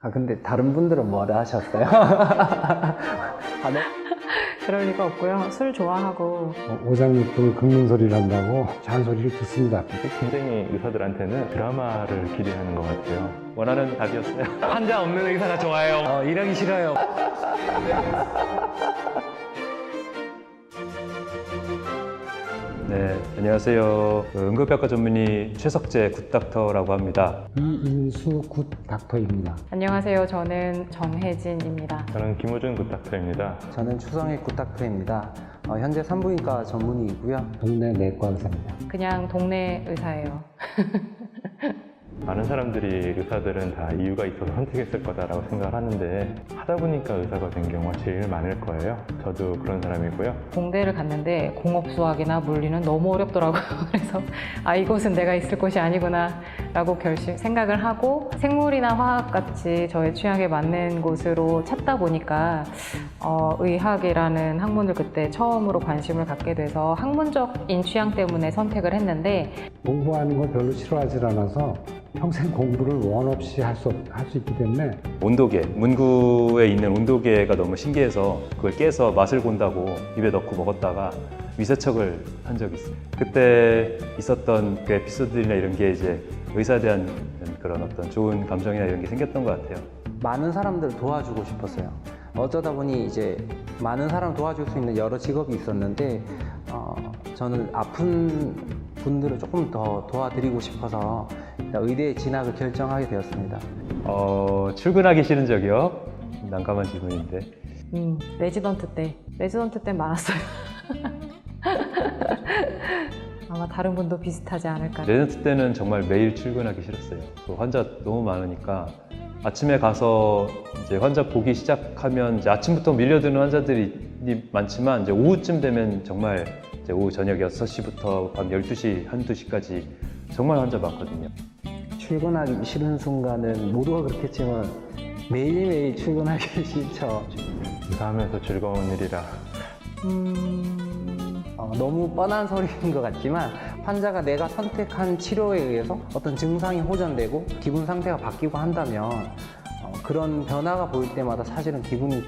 아 근데 다른 분들은 뭐라 하셨어요? 아, 네. 그럴 리가 없고요. 술 좋아하고 어, 오장육부를 긁는 소리를 한다고 잔소리를 듣습니다. 굉장히 의사들한테는 드라마를 기대하는 것 같아요. 원하는 답이었어요. 환자 없는 의사가 좋아요. 어, 일하기 싫어요. 네, 안녕하세요. 그 응급의학과 전문의 최석재 굿닥터라고 합니다. 이인수 굿 닥터입니다. 안녕하세요. 저는 정혜진입니다. 저는 김호준 굿닥터입니다. 저는 추성익 굿닥터입니다. 어, 현재 산부인과 전문의이고요. 동네 내과 의사입니다. 그냥 동네 의사예요. 많은 사람들이 의사들은 다 이유가 있어서 선택했을 거다라고 생각을 하는데 하다 보니까 의사가 된 경우가 제일 많을 거예요. 저도 그런 사람이고요. 공대를 갔는데 공업 수학이나 물리는 너무 어렵더라고요. 그래서 아 이곳은 내가 있을 곳이 아니구나라고 결심 생각을 하고 생물이나 화학 같이 저의 취향에 맞는 곳으로 찾다 보니까 어, 의학이라는 학문을 그때 처음으로 관심을 갖게 돼서 학문적인 취향 때문에 선택을 했는데 공부하는 걸 별로 싫어하지 않아서 평생 공부를 원 없이 할 수 할 수 있기 때문에 온도계, 문구에 있는 온도계가 너무 신기해서 그걸 깨서 맛을 본다고 입에 넣고 먹었다가 위세척을 한 적이 있어요. 그때 있었던 그 에피소드들이나 이런 게 이제 의사에 대한 그런 어떤 좋은 감정이나 이런 게 생겼던 것 같아요. 많은 사람들을 도와주고 싶었어요. 어쩌다 보니 이제 많은 사람 도와줄 수 있는 여러 직업이 있었는데 어, 저는 아픈 분들을 조금 더 도와드리고 싶어서 의대 진학을 결정하게 되었습니다. 어, 출근하기 싫은 적이요? 난감한 질문인데. 음, 레지던트 때 레지던트 때 많았어요. 아마 다른 분도 비슷하지 않을까. 레전트 때는 정말 매일 출근하기 싫었어요. 또 환자 너무 많으니까 아침에 가서 이제 환자 보기 시작하면 이제 아침부터 밀려드는 환자들이 많지만 이제 오후쯤 되면 정말 이제 오후 저녁 6시부터 밤 12시, 1, 2시까지 정말 환자 많거든요. 출근하기 싫은 순간은 모두가 그렇겠지만 매일매일 출근하기 싫죠. 의사하면서 즐거운 일이라 음, 어, 너무 뻔한 소리인 것 같지만 환자가 내가 선택한 치료에 의해서 어떤 증상이 호전되고 기분 상태가 바뀌고 한다면 어, 그런 변화가 보일 때마다 사실은 기분이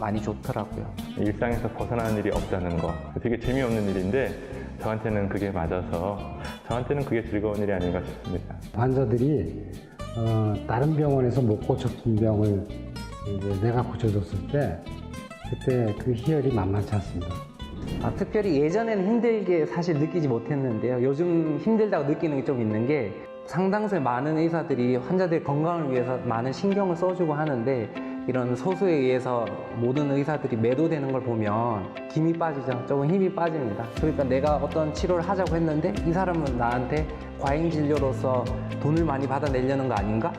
많이 좋더라고요. 일상에서 벗어나는 일이 없다는 거 되게 재미없는 일인데 저한테는 그게 맞아서 저한테는 그게 즐거운 일이 아닌가 싶습니다. 환자들이 어, 다른 병원에서 못 고쳤던 병을 이제 내가 고쳐줬을 때 그때 그 희열이 만만치 않습니다. 아, 특별히 예전에는 힘들게 사실 느끼지 못했는데요. 요즘 힘들다고 느끼는 게 좀 있는 게 상당수의 많은 의사들이 환자들 건강을 위해서 많은 신경을 써주고 하는데 이런 소수에 의해서 모든 의사들이 매도되는 걸 보면 힘이 빠지죠. 조금 힘이 빠집니다. 그러니까 내가 어떤 치료를 하자고 했는데 이 사람은 나한테 과잉 진료로서 돈을 많이 받아내려는 거 아닌가?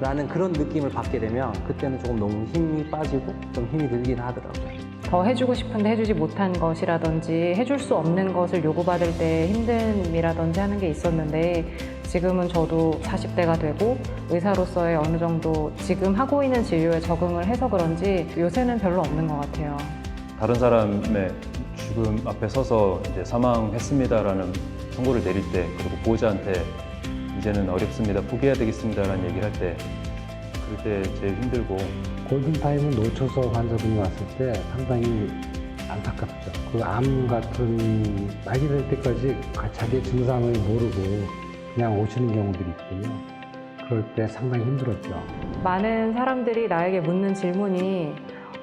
라는 그런 느낌을 받게 되면 그때는 조금 너무 힘이 빠지고 좀 힘이 들긴 하더라고요. 더 해주고 싶은데 해주지 못한 것이라든지 해줄 수 없는 것을 요구받을 때 힘듦이라든지 하는 게 있었는데 지금은 저도 40대가 되고 의사로서의 어느 정도 지금 하고 있는 진료에 적응을 해서 그런지 요새는 별로 없는 것 같아요. 다른 사람의 죽음 앞에 서서 이제 사망했습니다라는 선고를 내릴 때 그리고 보호자한테 이제는 어렵습니다 포기해야 되겠습니다라는 얘기를 할때 그럴 때 제일 힘들고 골든타임을 놓쳐서 환자분이 왔을 때 상당히 안타깝죠. 그 암 같은 말이 될 때까지 자기의 증상을 모르고 그냥 오시는 경우들이 있거든요. 그럴 때 상당히 힘들었죠. 많은 사람들이 나에게 묻는 질문이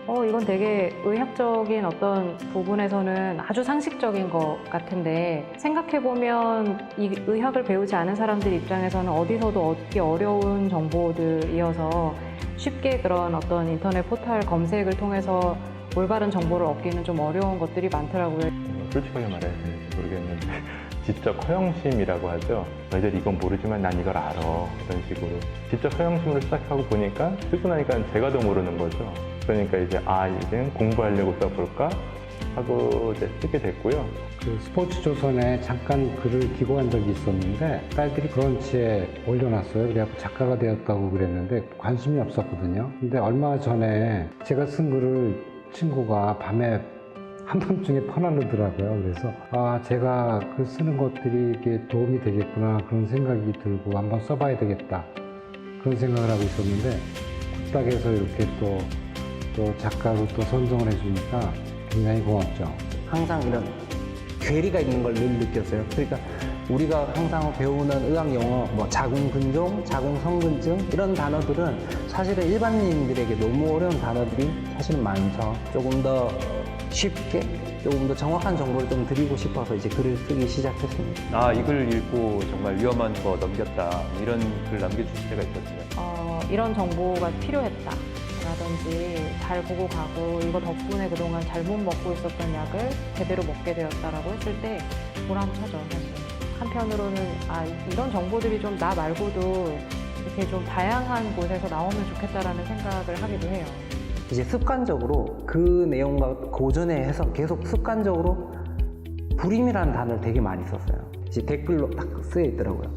어, 이건 되게 의학적인 어떤 부분에서는 아주 상식적인 것 같은데 생각해보면 이 의학을 배우지 않은 사람들 입장에서는 어디서도 얻기 어려운 정보들이어서 쉽게 그런 어떤 인터넷 포털 검색을 통해서 올바른 정보를 얻기는 좀 어려운 것들이 많더라고요. 어, 솔직하게 말해야 되는지 모르겠는데 지적 허영심이라고 하죠. 너희들 이건 모르지만 난 이걸 알아. 이런 식으로 지적 허영심으로 시작하고 보니까 쓰고 나니까 제가 더 모르는 거죠. 그러니까 이제 아 이제 공부하려고 써볼까 하고 이제 쓰게 됐고요. 그 스포츠 조선에 잠깐 글을 기고한 적이 있었는데 딸들이 브런치에 올려놨어요. 그래갖고 작가가 되었다고 그랬는데 관심이 없었거든요. 근데 얼마 전에 제가 쓴 글을 친구가 밤에 한밤중에 퍼나르더라고요. 그래서 아 제가 글 쓰는 것들이 이게 도움이 되겠구나 그런 생각이 들고 한번 써봐야 되겠다 그런 생각을 하고 있었는데 굿닥에서 이렇게 또, 또 작가로 또 선정을 해주니까 굉장히 고맙죠. 항상 이런 괴리가 있는 걸 늘 느꼈어요. 그러니까 우리가 항상 배우는 의학 용어, 뭐 자궁근종, 자궁성근증 이런 단어들은 사실은 일반인들에게 너무 어려운 단어들이 사실은 많죠. 조금 더 쉽게, 조금 더 정확한 정보를 좀 드리고 싶어서 이제 글을 쓰기 시작했습니다. 아, 이 글 읽고 정말 위험한 거 넘겼다. 이런 글 남겨주실 때가 있거든요. 어, 이런 정보가 필요했다. 라든지 잘 보고 가고 이거 덕분에 그동안 잘못 먹고 있었던 약을 제대로 먹게 되었다라고 했을 때 보람차죠 사실 한편으로는 아 이런 정보들이 좀 나 말고도 이렇게 좀 다양한 곳에서 나오면 좋겠다라는 생각을 하기도 해요 이제 습관적으로 그 내용과 고전에 해서 계속 습관적으로 불임이라는 단어를 되게 많이 썼어요. 이제 댓글로 딱 쓰여 있더라고요.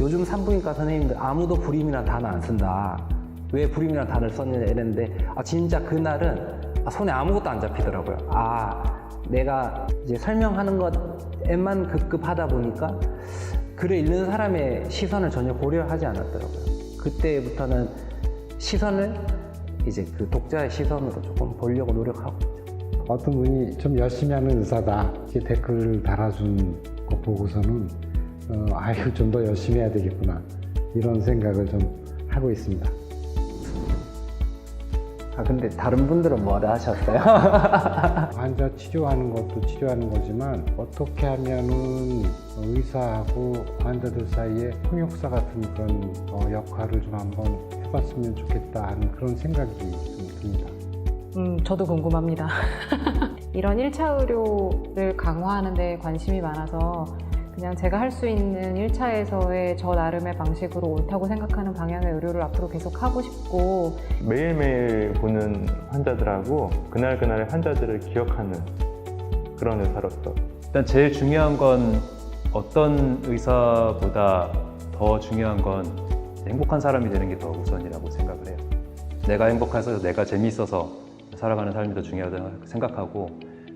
요즘 산부인과 선생님들 아무도 불임이라는 단어 안 쓴다. 왜 불임이라는 단어를 썼느냐 이랬는데 아 진짜 그날은 아, 손에 아무것도 안 잡히더라고요. 아 내가 이제 설명하는 것에만 급급하다 보니까 글을 읽는 사람의 시선을 전혀 고려하지 않았더라고요. 그때부터는 시선을 이제 그 독자의 시선으로 조금 보려고 노력하고 어떤 분이 좀 열심히 하는 의사다 이렇게 댓글을 달아준 거 보고서는 어, 아유 좀 더 열심히 해야 되겠구나 이런 생각을 좀 하고 있습니다. 아 근데 다른 분들은 뭐라 하셨어요? 환자 치료하는 것도 치료하는 거지만 어떻게 하면은 의사하고 환자들 사이에 통역사 같은 그런 어, 역할을 좀 한번 해봤으면 좋겠다 하는 그런 생각이 좀 듭니다. 음, 저도 궁금합니다. 이런 1차 의료를 강화하는 데 관심이 많아서 그냥 제가 할 수 있는 1차에서의 저 나름의 방식으로 옳다고 생각하는 방향의 의료를 앞으로 계속 하고 싶고 매일매일 보는 환자들하고 그날그날의 환자들을 기억하는 그런 의사로서 일단 제일 중요한 건 어떤 의사보다 더 중요한 건 행복한 사람이 되는 게 더 우선이라고 생각을 해요. 내가 행복해서 내가 재미있어서 살아가는 삶이 더 중요하다고 생각하고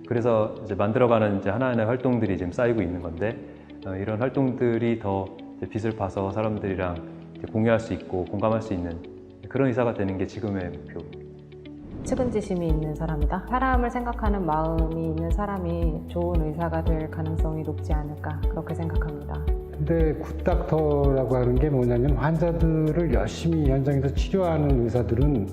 그래서 이제 만들어가는 이제 하나하나의 활동들이 지금 쌓이고 있는 건데 어, 이런 활동들이 더 빛을 봐서 사람들이랑 공유할 수 있고 공감할 수 있는 그런 의사가 되는 게 지금의 목표. 측은지심이 있는 사람이다. 사람을 생각하는 마음이 있는 사람이 좋은 의사가 될 가능성이 높지 않을까 그렇게 생각합니다. 근데 굿닥터라고 하는 게 뭐냐면 환자들을 열심히 현장에서 치료하는 의사들은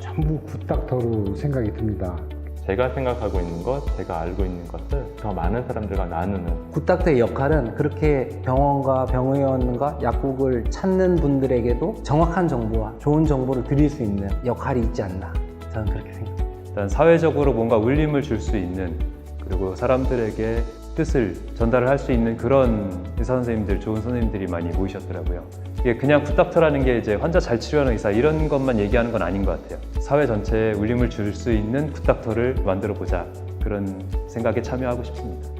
전부 굿닥터로 생각이 듭니다. 제가 생각하고 있는 것, 제가 알고 있는 것을 더 많은 사람들과 나누는 굿닥터의 역할은 그렇게 병원과 병의원과 약국을 찾는 분들에게도 정확한 정보와 좋은 정보를 드릴 수 있는 역할이 있지 않나 저는 그렇게 생각합니다. 일단 사회적으로 뭔가 울림을 줄 수 있는 그리고 사람들에게 뜻을 전달을 할 수 있는 그런 의사 선생님들, 좋은 선생님들이 많이 모이셨더라고요. 이게 그냥 굿닥터라는 게 이제 환자 잘 치료하는 의사 이런 것만 얘기하는 건 아닌 것 같아요. 사회 전체에 울림을 줄 수 있는 굿닥터를 만들어 보자 그런 생각에 참여하고 싶습니다.